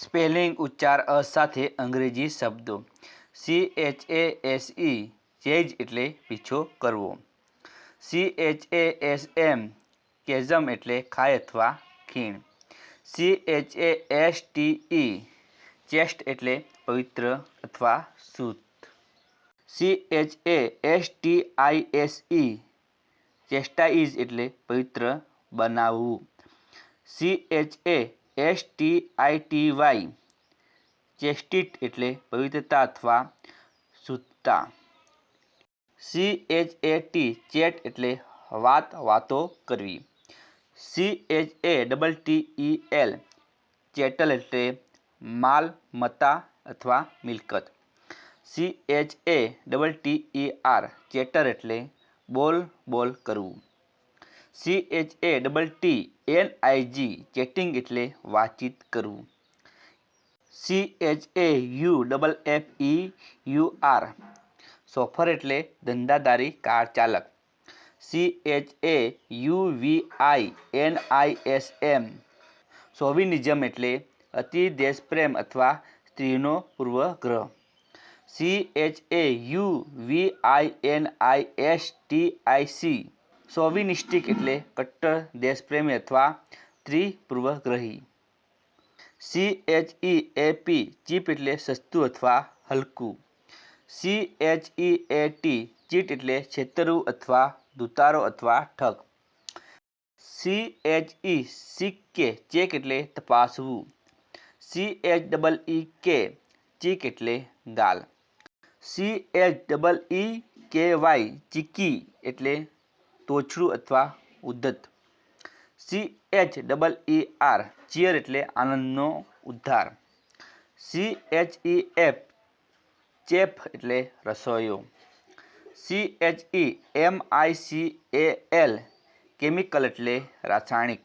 spelling उच्चार어 সাথে ইংরেজি শব্দ CHASE চেজ એટલે પીછો કરવો CHASM કેઝમ એટલે ખાય अथवा ખીણ CHASTE ચેસ્ટ એટલે પવિત્ર अथवा સૂત CHASTISE ચેસ્ટાઈઝ એટલે પવિત્ર બનાવું CHA S T I T Y chastity એટલે पवित्रતા अथवा સુત્તા C H A T chat એટલે વાત વાતો કરવી C H A T E L ચેટલ એટલે માલ મતા અથવા મિલકત C H A W T E R cater એટલે બોલ બોલ કરવું C H A double T I N G chatting એટલે વાતચીત કરવું C H A U double F E U R chauffeur એટલે ધંધાદારી કાર ચાલક C H A U V I N I S M chauvinism એટલે અતિ દેશપ્રેમ અથવા સ્ત્રીનો પૂર્વગ્રહ C H A U V I N I S T I C chauvinistic એટલે કટ્ટર દેશપ્રમી અથવા ત્રિપૂર્વ ગ્રહી C H E A P cheap એટલે સસ્તું અથવા હલકું C H E A T cheat એટલે છેતરવું અથવા દુતારો અથવા ઠગ C H E C K check એટલે તપાસવું C H W e, e K ચીક એટલે દાળ C H D e, e K Y cheeky એટલે તોછડું અથવા ઉદ્ધત C H double E R cheer એટલે આનંદનો ઉદ્ધાર C H E F chef એટલે રસોઈયો C H E M I C A L chemical એટલે રાસાયણિક